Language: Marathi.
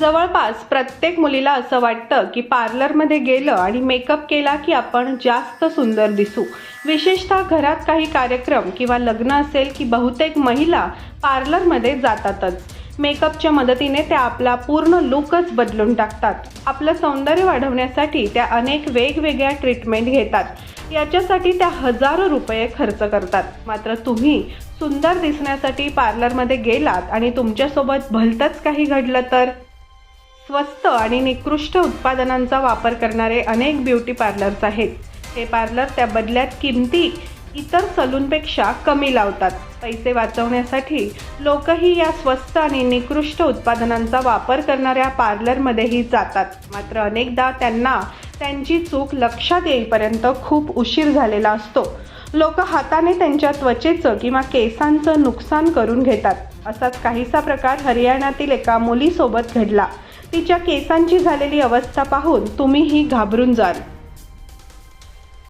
जवळपास प्रत्येक मुलीला असं वाटतं की पार्लरमध्ये गेलं आणि मेकअप केला की आपण जास्त सुंदर दिसू. विशेषतः घरात काही कार्यक्रम किंवा लग्न असेल की बहुतेक महिला पार्लरमध्ये जातातच. मेकअपच्या मदतीने त्या आपला पूर्ण लुकच बदलून टाकतात. आपलं सौंदर्य वाढवण्यासाठी त्या अनेक वेगवेगळ्या ट्रीटमेंट घेतात. याच्यासाठी त्या हजारो रुपये खर्च करतात. मात्र तुम्ही सुंदर दिसण्यासाठी पार्लरमध्ये गेलात आणि तुमच्यासोबत भलतंच काही घडलं तर? स्वस्त आणि निकृष्ट उत्पादनांचा वापर करणारे अनेक ब्युटी पार्लर्स आहेत. हे पार्लर त्या बदल्यात किमती इतर सलूनपेक्षा कमी लावतात. पैसे वाचवण्यासाठी लोकही या स्वस्त आणि निकृष्ट उत्पादनांचा वापर करणाऱ्या पार्लरमध्येही जातात. मात्र अनेकदा त्यांना त्यांची चूक लक्षात येईपर्यंत खूप उशीर झालेला असतो. लोक हाताने त्यांच्या त्वचेचं किंवा केसांचं नुकसान करून घेतात. असाच काहीसा प्रकार हरियाणातील एका मुलीसोबत घडला. तिच्या केसांची झालेली अवस्था पाहून तुम्हीही घाबरून जाल.